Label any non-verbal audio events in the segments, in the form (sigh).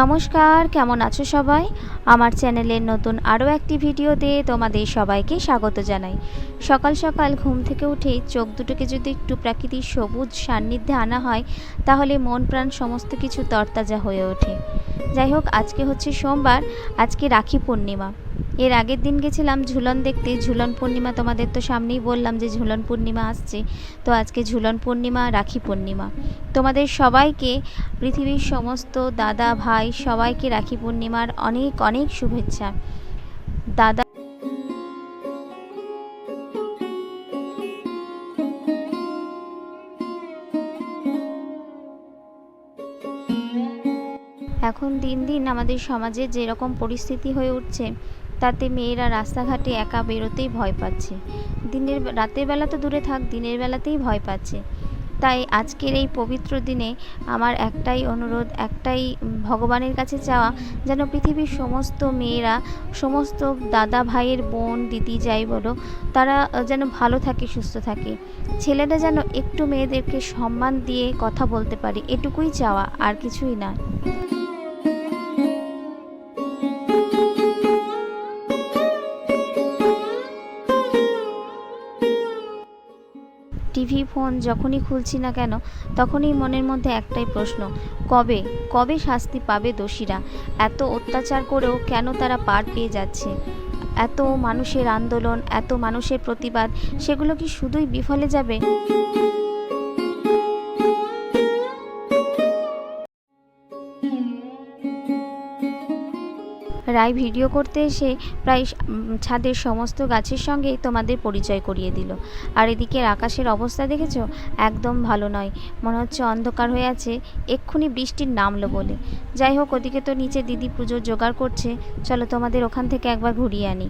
নমস্কার, কেমন আছো সবাই? আমার চ্যানেলের নতুন আরও একটি ভিডিওতে তোমাদের সবাইকে স্বাগত জানাই। সকাল সকাল ঘুম থেকে উঠে চোখ দুটোকে যদি একটু প্রাকৃতিক সবুজ সান্নিধ্যে আনা হয়, তাহলে মন প্রাণ সমস্ত কিছু তরতাজা হয়ে ওঠে। যাই হোক, আজকে হচ্ছে সোমবার, আজকে রাখি পূর্ণিমা। এর আগের দিন গেছিলাম ঝুলন দেখতে। ঝুলন পূর্ণিমা তোমাদের তো সামনেই বললাম যে ঝুলন পূর্ণিমা আসছে। তো আজকে ঝুলন পূর্ণিমা, রাখি পূর্ণিমা। তোমাদের সবাইকে, পৃথিবীর সমস্ত দাদা, ভাই, সবাইকে রাখি পূর্ণিমার অনেক অনেক শুভেচ্ছা। দাদা এখন দিন দিন আমাদের সমাজে যেরকম পরিস্থিতি হয়ে উঠছে তাতে মেয়েরা রাস্তাঘাটে একা বেরোতেই ভয় পাচ্ছে। দিনের রাতের বেলা তো দূরে থাক, দিনের বেলাতেই ভয় পাচ্ছে। তাই আজকের এই পবিত্র দিনে আমার একটাই অনুরোধ, একটাই ভগবানের কাছে চাওয়া, যেন পৃথিবীর সমস্ত মেয়েরা, সমস্ত দাদা ভাইয়ের বোন, দিদি যাই বলো, তারা যেন ভালো থাকে, সুস্থ থাকে। ছেলেরা যেন একটু মেয়েদেরকে সম্মান দিয়ে কথা বলতে পারে, এটুকুই চাওয়া, আর কিছুই না। টিভি, ফোন যখনই খুলছি না কেন, তখনই মনের মধ্যে একটাই প্রশ্ন, কবে? কবে শাস্তি পাবে দোষীরা? এত অত্যাচার করেও কেন তারা পার পেয়ে যাচ্ছে? এত মানুষের আন্দোলন, এত মানুষের প্রতিবাদ, সেগুলো কি শুধুই বিফলে যাবে? রায় ভিডিও করতে এসে প্রায় ছাদের সমস্ত গাছের সঙ্গেই তোমাদের পরিচয় করিয়ে দিল। আর এদিকের আকাশের অবস্থা দেখেছ? একদম ভালো নয়। মনে হচ্ছে অন্ধকার হয়ে আছে। এক্ষুনি বৃষ্টির নামলো বলে। যাই হোক, ওদিকে তো নিচে দিদি পুজো জোগাড় করছে। চলো তোমাদের ওখান থেকে একবার ঘুরিয়ে আনি।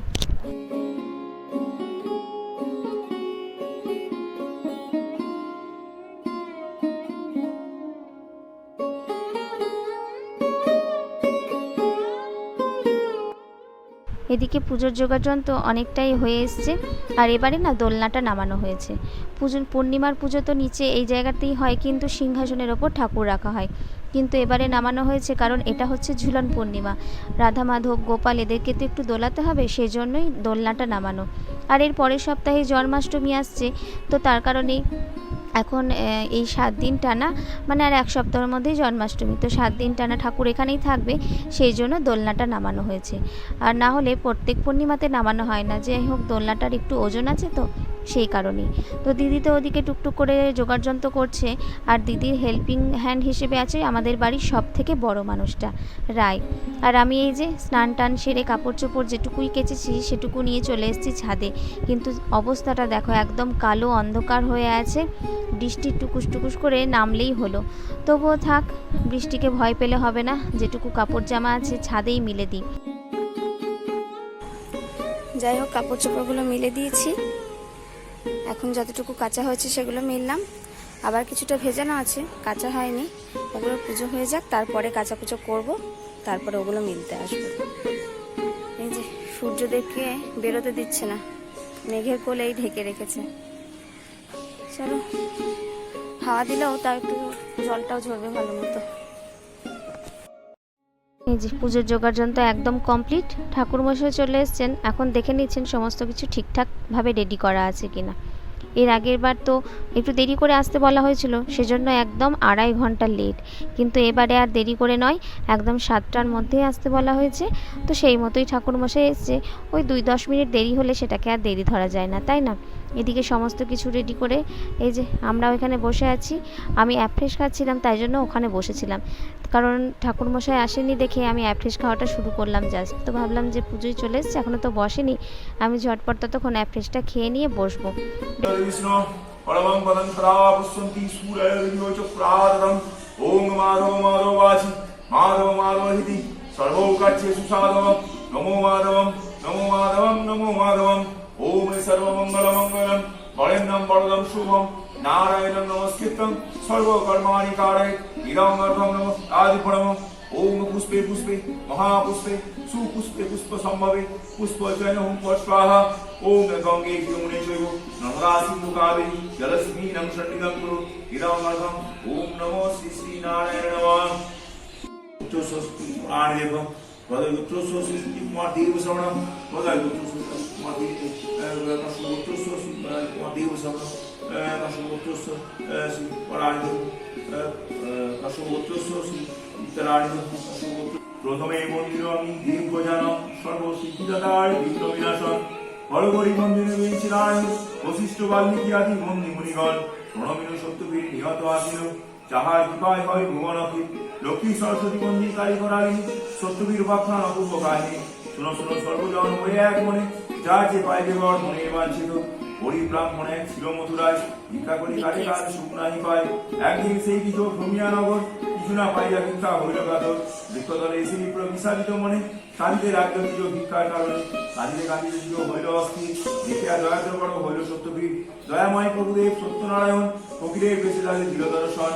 এদিকে পুজোর যোগাযোগ তো অনেকটাই হয়ে এসছে। আর এবারে না দোলনাটা নামানো হয়েছে। পুজো পূর্ণিমার পুজো তো নিচে এই জায়গাতেই হয়, কিন্তু সিংহাসনের ওপর ঠাকুর রাখা হয়। কিন্তু এবারে নামানো হয়েছে কারণ এটা হচ্ছে ঝুলন পূর্ণিমা। রাধা, মাধব, গোপাল এদেরকে তো একটু দোলাতে হবে সেই জন্যই দোলনাটা নামানো। আর এর পরের সপ্তাহে জন্মাষ্টমী আসছে, তো তার কারণেই এখন এই সাত দিন টানা মানে আর এক সপ্তাহের মধ্যেই জন্মাষ্টমী। তো সাত দিন টানা ঠাকুর এখানেই থাকবে, সেই জন্য দোলনাটা নামানো হয়েছে। আর না হলে প্রত্যেক পূর্ণিমাতে নামানো হয় না। যে হোক, দোলনাটার একটু ওজন আছে তো সেই কারণেই। তো দিদি তো ওদিকে টুকটুক করে যোগাড়যন্ত্র করছে আর দিদির হেল্পিং হ্যান্ড হিসেবে আছে আমাদের বাড়ির সব থেকে বড় মানুষটা, রায়। আর আমি এই যে স্নান টান সেরে কাপড় চোপড় যেটুকুই কেচেছি সেটুকু নিয়ে চলে এসেছি ছাদে। কিন্তু অবস্থাটা দেখো একদম কালো অন্ধকার হয়ে আছে, বৃষ্টি টুকুস টুকুস করে নামলেই হলো। তবুও থাক, বৃষ্টিকে ভয় পেলে হবে না, যেটুকু কাপড় জামা আছে ছাদেই মিলে দিই। যাই হোক, কাপড় চোপড়গুলো মিলে দিয়েছি। এখন যতটুকু কাঁচা হয়েছে সেগুলো মিললাম। আবার কিছুটা ভেজানো আছে, কাঁচা হয়নি। ওগুলো পুজো হয়ে যাক, তারপরে কাঁচা কুচো করব, তারপরে ওগুলো মিলতে আসবে। এই যে, সূর্যদেবকে বেরোতে দিচ্ছে না, মেঘের কোলেই ঢেকে রেখেছে। চলো, হাওয়া দিলেও তাও একটু জলটাও ঝরবে ভালো মতো। এই যে, পুজোর যোগাড়যন্ত্র একদম কমপ্লিট। ঠাকুরমশাই চলে এসেছেন, এখন দেখে নিচ্ছেন সমস্ত কিছু ঠিকঠাকভাবে রেডি করা আছে কিনা। এর আগের বার তো একটু দেরি করে আসতে বলা হয়েছিল, সেজন্য একদম আড়াই ঘণ্টা লেট কিন্তু এবারে আর দেরি করে নয়, একদম সাতটার মধ্যেই আসতে বলা হয়েছে। তো সেই মতোই ঠাকুরমশাই এসছে, ওই দুই দশ মিনিট দেরি হলে সেটাকে আর দেরি ধরা যায় না, তাই না? এদিকে সমস্ত কিছু রেডি করে এই যে আমরা ওইখানে বসে আছি। আমি অ্যাপ্রেস খাচ্ছিলাম, তাই জন্য ওখানে বসেছিলাম। কারণ ঠাকুরমশাই আসেনি দেখে আমি অ্যাপ্রেস খাওয়াটা শুরু করলাম জাস্ট তো ভাবলাম যে পুজোয় চলে এসছে এখনও তো বসেনি। আমি ঝটপট ততক্ষণ অ্যাপ্রেসটা খেয়ে নিয়ে বসবো। নমো মাধবম নমো মাধবম নমো মাধবম ওম সর্বমঙ্গল মঙ্গলম বরেন্দ্রম বরদম শুভম নারায়ণম নমস্কৃতম সর্বকর্মাণি কারায় ইদম গর্ভম নম আদি প্রণম ওম পুষ্পে পুষ্পে মহাপুষ্পে সুপুষ্পে পুষ্প সম্ভবে পুষ্প জয়ন হুম স্বাহা ওম গঙ্গে যমুনে চৈব নর্মদা সিন্ধু কাবেরী জলস্মীনম সন্নিধম কুরু ইদম গর্ভম ওম নমো শ্রী শ্রী নারায়ণ নমঃ উচ্চ স্বস্তি পুরাণ দেবম কুমার দেব পুত্রস্বস্তি কুমার দেব শ্রবণম পুত্রস্বস্তি প্রাণদেব পুত্রস্বস্তি প্রাণদেব প্রথমে মন্দির আমি দিব্য জান সর্বসিদ্ধিদাতায় বিঘ্ন বিনাশন হরগরি মন্দিরে বেঞ্চি নারায়ণ বশিষ্ঠ বাল্মীকি আদি মন্দি মুনিগণ প্রণমিন সত্যবীর নিহত আসিল যাহার কৃপায় হয় ভুবন লক্ষ্মী সরস্বতী মন্দির কালী করালিনী সত্যবীর উপাখ্যান অপূর্ব কাহিনী। শুনো শুনো সর্বজন হয়ে এক মনে, যা যে পাইবে বর মনে বাঞ্ছিত হরি ব্রাহ্মণে ছিল মথুরায়, ভিক্ষা করি কাজে কাজ সুখ নাহি পায়। একদিন সেই কিছু ভূমিয়া নগর, কিছু না পাইয়া ভিক্ষা হইল কাতর বৃক্ষতলে এসে বিপ্র বিশালিত মনে কাঁদিতে রাজ্য দিল ভিক্ষার কারণে। কাঁদিতে কাঁদিতে দিল হইল অস্থির, দেখিয়া দয়াদ্র বড় হইল সত্যবীর। দয়াময় প্রভুদেব সত্যনারায়ণ, ফকিরের বেশি তাদের দিল দর্শন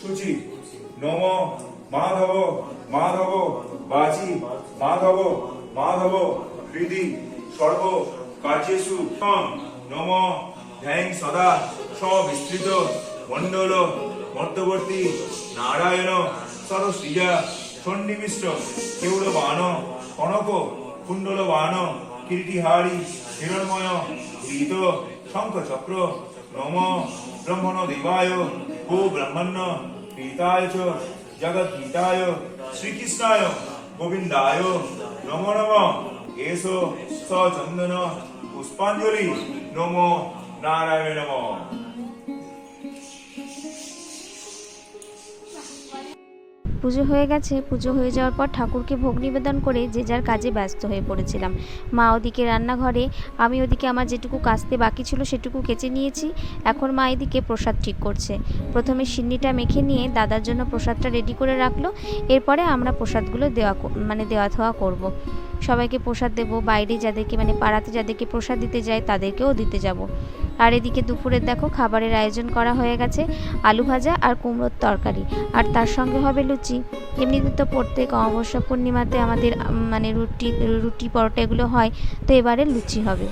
শুচি নম মাধব মাধব, বাজি, মাধব মাধব, হৃদি, সর্ব কার্যেষু। ত্বং নম ধ্যান সদা সবিস্তৃত মণ্ডল, মধ্যবর্তী, নারায়ণ সরশ্রীজা সন্নিবিষ্ট কেউলবান কনক কুণ্ডলবান কীর্তিহারি, হিরণময় গীত শঙ্খ চক্র নম ব্রহ্মণ দেবায় গো ব্রহ্মণ্য পিতায় চ জগদ্গীতায় শ্রীকৃষ্ণায় গোবিন্দায় নম নম এস স চন্দন পুষ্পাঞ্জলি নম নারায়ণ নম পুজো হয়ে গেছে। পুজো হয়ে যাওয়ার পর ঠাকুরকে ভোগ নিবেদন করে যে যার কাজে ব্যস্ত হয়ে পড়েছিলাম। মা ওদিকে রান্নাঘরে, আমি ওদিকে আমার যেটুকু কাচতে বাকি ছিল সেটুকু কেচে নিয়েছি। এখন মা এদিকে প্রসাদ ঠিক করছে। প্রথমে সিন্নিটা মেখে নিয়ে দাদার জন্য প্রসাদটা রেডি করে রাখল। এরপরে আমরা প্রসাদগুলো দেওয়া মানে দেওয়া থাওয়া করব। সবাইকে প্রসাদ দেবো, বাইরে যাদেরকে মানে পাড়াতে যাদেরকে প্রসাদ দিতে যায় তাদেরকেও দিতে যাব। আর এদিকে দুপুরের দেখো খাবারের আয়োজন করা হয়ে গেছে, আলু ভাজা আর কুমড়োর তরকারি। আর তার সঙ্গে হবে লুচি। এমনিতে তো প্রত্যেক অমাবস্যা পূর্ণিমাতে আমাদের মানে রুটি রুটি পরোটা এগুলো হয়, তো এবারে লুচি হবে।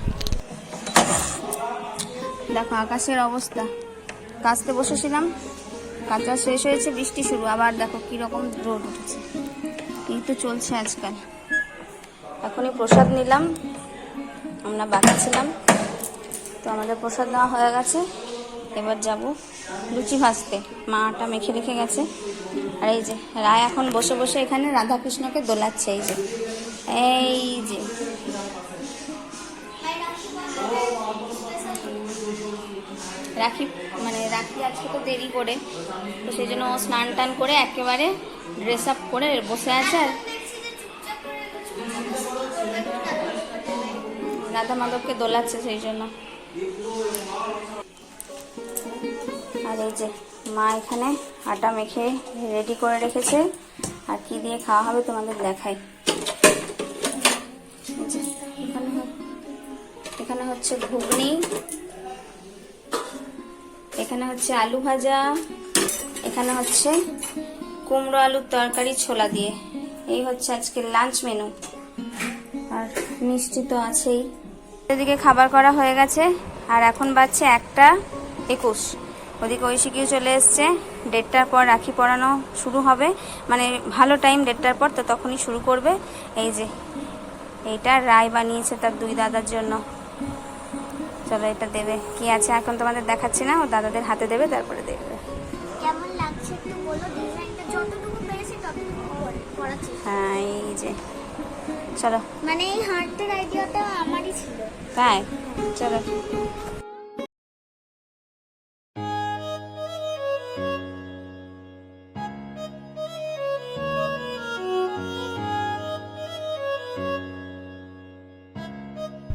দেখো আকাশের অবস্থা। কাচতে বসেছিলাম, কাঁচা শেষ হয়েছে, বৃষ্টি শুরু। আবার দেখো কীরকম রোদ উঠেছে। এই তো চলছে আজকাল। এখনই প্রসাদ নিলাম, আমরা বাকি ছিলাম। তো আমাদের প্রসাদ নেওয়া হয়ে গেছে। এবার যাব লুচি ভাজতে। মাটা মেখে রেখে গেছে। আর এই যে, রায় এখন বসে বসে এখানে রাধাকৃষ্ণকে দোলাচ্ছে, এই যে। এই যে। রাখি মানে রাখি আজকে তো দেরি করে। তো সেই জন্য ও স্নান টান করে একেবারে ড্রেস আপ করে বসে আছে আর রাধা মাধবকে দোলাচ্ছে সেই জন্য। আর এই যে মা এখানে আটা মেখে রেডি করে রেখেছে। আর কি দিয়ে খাওয়া হবে তোমাদের দেখাই। এখানে হচ্ছে ঘুগনি। এখানে হচ্ছে আলু ভাজা। এখানে হচ্ছে কুমড়ো আলুর তরকারি ছোলা দিয়ে। এই হচ্ছে আজকে লাঞ্চ মেনু আর মিষ্টি তো আছেই। এদিকে খাবার করা হয়ে গেছে আর এখন বাজছে একটা একুশ। ওদিকে ঐশিকিও চলে এসছে দেড়টার পর রাখি পরানো শুরু হবে। মানে ভালো টাইম দেড়টার পর তো তখনই শুরু করবে। এই যে এইটা রায় বানিয়েছে তার দুই দাদার জন্য। চলো এটা দেবে। কি আছে এখন তোমাদের দেখাচ্ছি না ও দাদাদের হাতে দেবে তারপরে দেখবে। কেমন লাগছে একটু বলো ডিজাইনটা যতটুকু পেরেছি ততটুকু করে- করার চেষ্টা হ্যাঁ এই যে। চলো। মানে এই হার্টের আইডিয়াটা আমারই ছিল। তাই? চলো।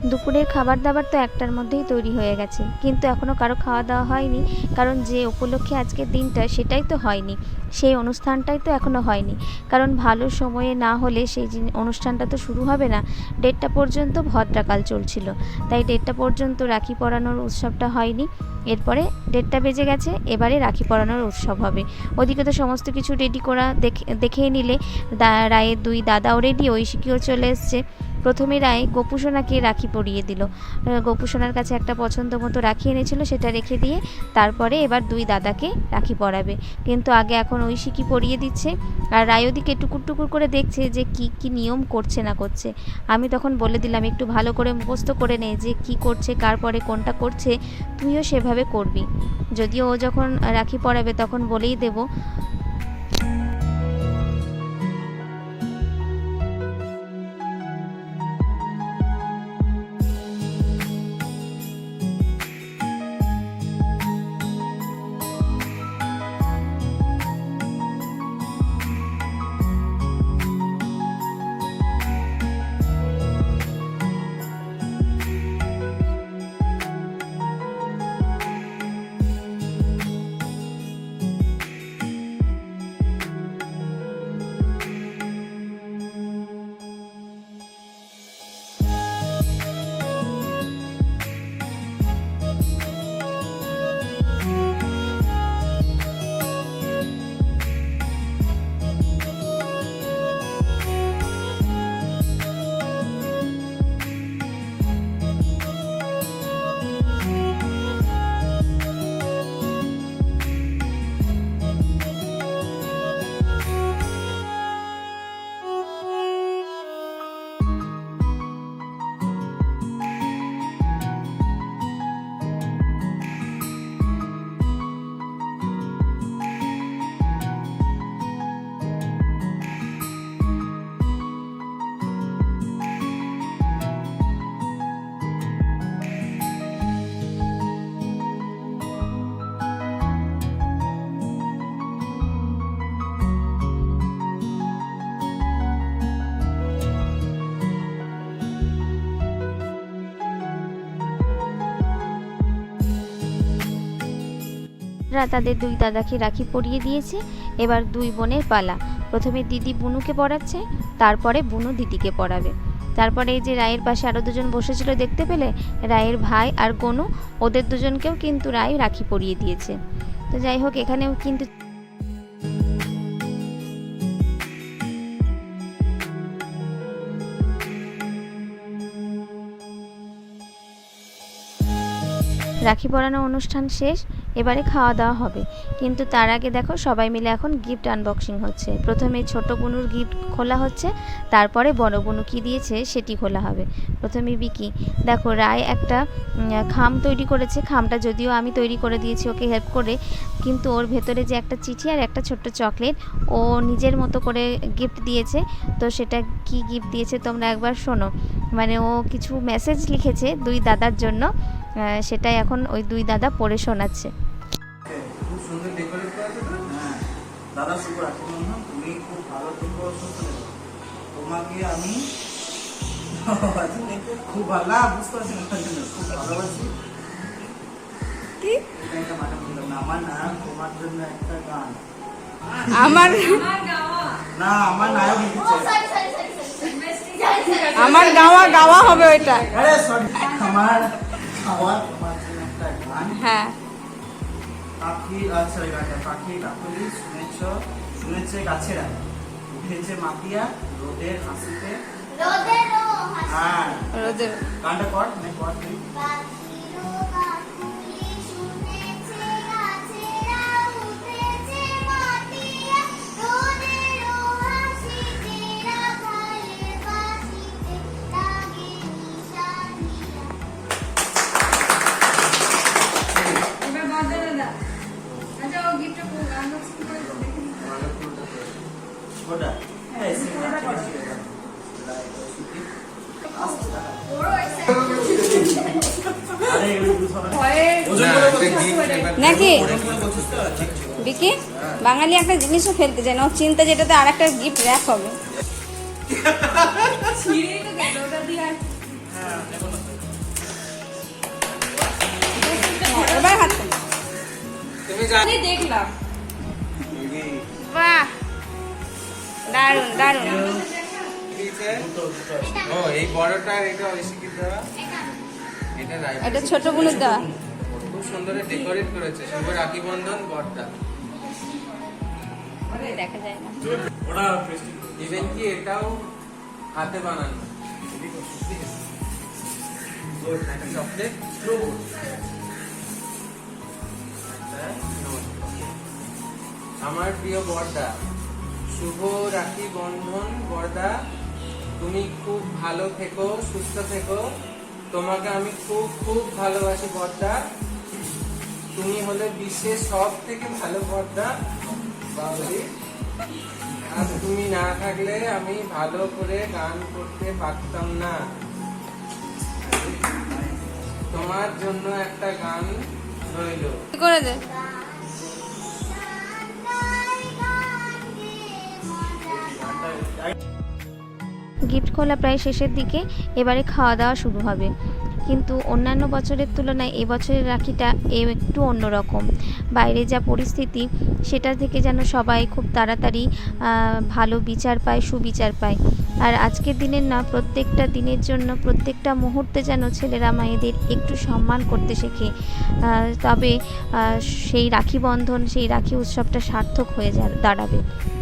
দুপুরের খাবার দাবার তো একটার মধ্যেই তৈরি হয়ে গেছে। কিন্তু এখনও কারও খাওয়া দাওয়া হয়নি, কারণ যে উপলক্ষে আজকের দিনটা সেটাই তো হয়নি। সেই অনুষ্ঠানটাই তো এখনও হয়নি। কারণ ভালো সময়ে না হলে সেই অনুষ্ঠানটা তো শুরু হবে না। দেড়টা পর্যন্ত ভদ্রাকাল চলছিল। তাই দেড়টা পর্যন্ত রাখি পরানোর উৎসবটা হয়নি। এরপরে ডেটটা বেজে গেছে, এবারে রাখি পরানোর উৎসব হবে। ওদিকে তো সমস্ত কিছু রেডি করা দেখে, দেখেই নিলে। রায়ের দুই দাদাও রেডি ঐশিকীও চলে এসছে। প্রথমে রায় গোপুসোনাকে রাখি পরিয়ে দিল। গোপুসোনার কাছে একটা পছন্দ মতো রাখি এনেছিল, সেটা রেখে দিয়ে তারপরে এবার দুই দাদাকে রাখি পরাবে। কিন্তু আগে এখন ঐশিকী পরিয়ে দিচ্ছে আর রায় ওদিকে টুকুর টুকুর করে দেখছে যে কি কি নিয়ম করছে না করছে। আমি তখন বলে দিলাম, একটু ভালো করে মুখস্থ করে নে যে কি করছে, কার পরে কোনটা করছে, তুইও সেভাবে করবি। যদিও ও যখন রাখি পরাবে তখন বলেই দেবো রা তাদের দুই দাদাকে রাখি পরিয়ে দিয়েছে। এবার দুই বোনের পালা। প্রথমে দিদি বুনুকে পড়াচ্ছে, তারপরে বুনু দিদিকে পড়াবে। তারপরে এই যে রায়ের পাশে আরও দুজন বসেছিল দেখতে পেলে, রায়ের ভাই আর গনু, ওদের দুজনকেও কিন্তু রায় রাখি পরিয়ে দিয়েছে। তো যাই হোক, এখানেও কিন্তু রাখি পরানো অনুষ্ঠান শেষ, এবারে খাওয়া দাওয়া হবে। কিন্তু তার আগে দেখো, সবাই মিলে এখন গিফট আনবক্সিং হচ্ছে। প্রথমে ছোট বুনুর গিফট খোলা হচ্ছে, তারপরে বড় বুনু কী দিয়েছে সেটি খোলা হবে। প্রথমে বিকি, দেখো, রায় একটা খাম তৈরি করেছে। খামটা যদিও আমি তৈরি করে দিয়েছি ওকে হেল্প করে, কিন্তু ওর ভেতরে যে একটা চিঠি আর একটা ছোট্ট চকলেট, ও নিজের মতো করে গিফট দিয়েছে। তো সেটা কি গিফট দিয়েছে তোমরা একবার শোনো। মানে ও কিছু মেসেজ লিখেছে দুই দাদার জন্য। সেটাই এখন ওই দুই দাদা পড়ে শোনাচ্ছে। খুব সুন্দর ডেকোরেট করেছে তো? হ্যাঁ। দাদা শুভ রাখি তুমি খুব ভালো থেকো তোমাকে আমি (laughs) খুব ভালো না বুঝতে পারছি না। খুব ভালোবাসি। কি? একটা মাঠে বললাম না। আমার না তোমার জন্য একটা গান। আমার না আমার নায়ক আমার গাওয়া গাওয়া হবে ওইটা। আমার খাওয়া তোমার জন্য একটা গান। হ্যাঁ। পাখি আচ্ছা ওই গানটা পাখি কাকলি শুনেছ শুনেছে গাছেরা উঠেছে মাতিয়া রোদের হাসিতে। রোদেরও হাসি হ্যাঁ। রোদের গানটা কর মানে কর তুই নাকি? বিকি বাঙালি একটা জিনিসও ফেলতে চায় না। ওর চিন্তা যেটাতে হ্যাঁ, আর একটা গিফট র্যাপ হবে বাহ এটা ছোট বুনুর দেওয়া। খুব সুন্দর ডেকোরেট করেছে। শুভ রাখি বন্ধন বড়টা দেখা যায় না। ইভেন কি এটাও হাতে বানানো। চকলেট আমার প্রিয় বর্দা শুভ রাখি বন্ধন বর্দা। তুমি খুব ভালো থেকো সুস্থ থেকো। তোমাকে আমি খুব খুব ভালোবাসি বর্দা। তুমি হলে বিশ্বের সব থেকে ভালো বর্দা বাবলি। আর তুমি না থাকলে আমি ভালো করে গান করতে পারতাম না। তোমার জন্য একটা গান রইল। কি করে দে গিফট খোলা প্রায় শেষের দিকে এবারে খাওয়া দাওয়া শুরু হবে। কিন্তু অন্যান্য বছরের তুলনায় এবছরের রাখিটা একটু অন্যরকম। বাইরে যা পরিস্থিতি, সেটা থেকে যেন সবাই খুব তাড়াতাড়ি ভালো বিচার পায়, সুবিচার পায়। আর আজকের দিনের না, প্রত্যেকটা দিনের জন্য, প্রত্যেকটা মুহূর্তে যেন ছেলেরা, মায়েদের একটু সম্মান করতে শেখে। তবে সেই রাখি বন্ধন, সেই রাখি উৎসবটা সার্থক হয়ে দাঁড়াবে।